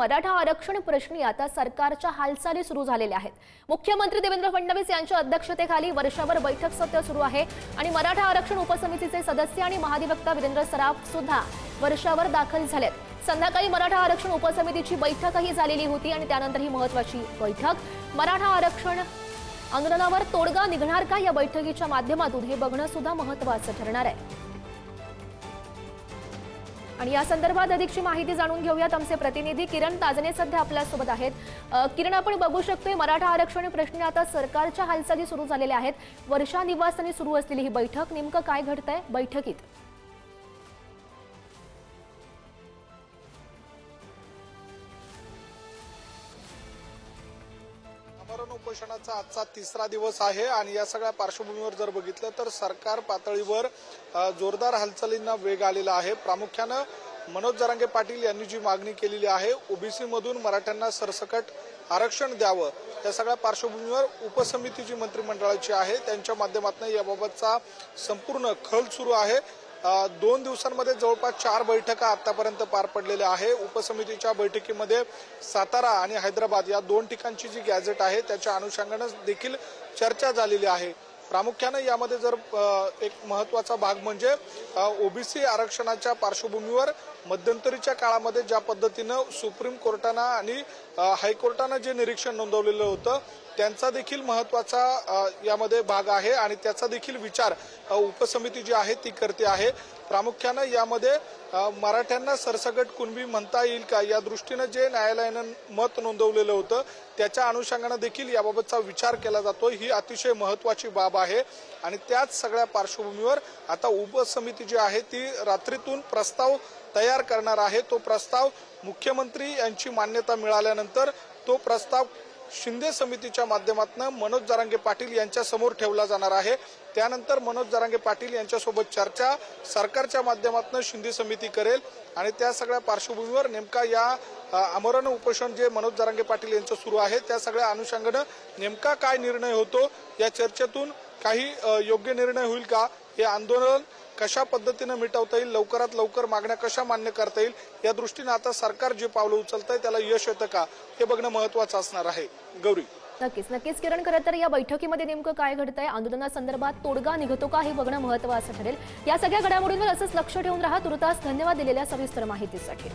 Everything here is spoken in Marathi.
मराठा आरक्षण प्रश्नी आता सरकारच्या हालचाली सुरू झालेल्या आहेत. मुख्यमंत्री देवेंद्र फडणवीस यांच्या अध्यक्षतेखाली वर्षभर बैठक सत्र सुरू आहे आणि मराठा आरक्षण उपसमितीचे सदस्य आणि महाधिवक्ता वीरेंद्र सराफ सुद्धा वर्षावर दाखल झालेत. संध्याकाळी मराठा आरक्षण उपसमितीची बैठकही झालेली होती आणि त्यानंतर ही महत्वाची बैठक. मराठा आरक्षण आंदोलनावर तोडगा निघणार का या बैठकीच्या माध्यमातून हे बघणं सुद्धा महत्वाचं ठरणार आहे. आणि या संदर्भात अधिकची माहिती जाणून घेऊयात आमचे प्रतिनिधी. किरण ताजने सध्या आपल्यासोबत आहेत. किरण आपण बघू शकतोय मराठा आरक्षण प्रश्नी आता सरकारच्या हालचाली सुरू झालेल्या आहेत. वर्षा निवासाने सुरू असलेली ही बैठक नेमकं काय घडतंय? बैठकीत. आमरण उपोषणाचा आजचा तिसरा दिवस आहे आणि या सगळ्या पार्श्वभूमीवर जर बघितलं तर सरकार पातळीवर जोरदार हालचालींना वेग आलेला आहे. प्रामुख्यानं मनोज जरांगे पाटील यांनी जी मागणी केलेली आहे ओबीसीमधून मराठ्यांना सरसकट आरक्षण द्यावं. या सगळ्या पार्श्वभूमीवर उपसमिती जी मंत्रिमंडळाची आहे त्यांच्या माध्यमातून याबाबतचा संपूर्ण खल सुरू आहे. दोन दिवसांमध्ये जवळपास चार बैठका आतापर्यंत पार पडलेल्या आहे. उपसमितीच्या बैठकीमध्ये सातारा आणि हैदराबाद या दोन ठिकाणची जी गॅझेट आहे त्याच्या अनुषंगानं देखील चर्चा झालेली आहे. प्रामुख्यानं यामध्ये जर एक महत्त्वाचा भाग म्हणजे ओबीसी आरक्षणाच्या पार्श्वभूमीवर मध्यंतरीच्या काळामध्ये ज्या पद्धतीनं सुप्रीम कोर्टानं आणि हायकोर्टानं जे निरीक्षण नोंदवलेलं होतं त्यांचा देखील महत्त्वाचा यामध्ये भाग आहे आणि त्याचा देखील विचार उपसमिती जी आहे ती करते आहे. प्रामुख्यानं यामध्ये मराठ्यांना सरसगट कुणबी म्हणता येईल का? या दृष्टीनं जे न्यायालयानं मत नोंदवलेलं होतं त्याच्या अनुषंगानं देखील याबाबतचा विचार केला जातो. ही अतिशय महत्वाची बाब आहे. आणि त्याच सगळ्या पार्श्वभूमीवर आता उपसमिती जी आहे ती रात्रीतून प्रस्ताव तयार करणार आहे. तो प्रस्ताव मुख्यमंत्री यांची मान्यता मिळाल्यानंतर तो प्रस्ताव शिंदे समितीच्या माध्यमातून मनोज जरांगे पाटील यांच्या समोर ठेवला जाणार आहे. त्यानंतर मनोज जरांगे पाटील यांच्यासोबत चर्चा सरकारच्या माध्यमातून शिंदे समिती करेल. आणि त्या सगळ्या पार्श्वभूमीवर नेमका या आमरण उपोषण जे मनोज जरांगे पाटील यांचं सुरू आहे त्या सगळ्या अनुषंगानं नेमका काय निर्णय होतो या चर्चेतून काही योग्य निर्णय होईल का? हे आंदोलन कशा पद्धतीनं मिटवता येईल लवकरात लवकर मागण्या कशा मान्य करता येईल या दृष्टीनं आता सरकार जे पावलं उचलतंय त्याला यश येतं का हे बघणं महत्वाचं असणार आहे. गौरी. नक्कीच नक्कीच. किरण खरं तर या बैठकीमध्ये नेमकं काय घडतंय? आंदोलनासंदर्भात तोडगा निघतो का हे बघणं महत्वाचं ठरेल. या सगळ्या घडामोडींवर असंच लक्ष ठेवून राहा. तुर्तास धन्यवाद दिलेल्या सविस्तर माहितीसाठी.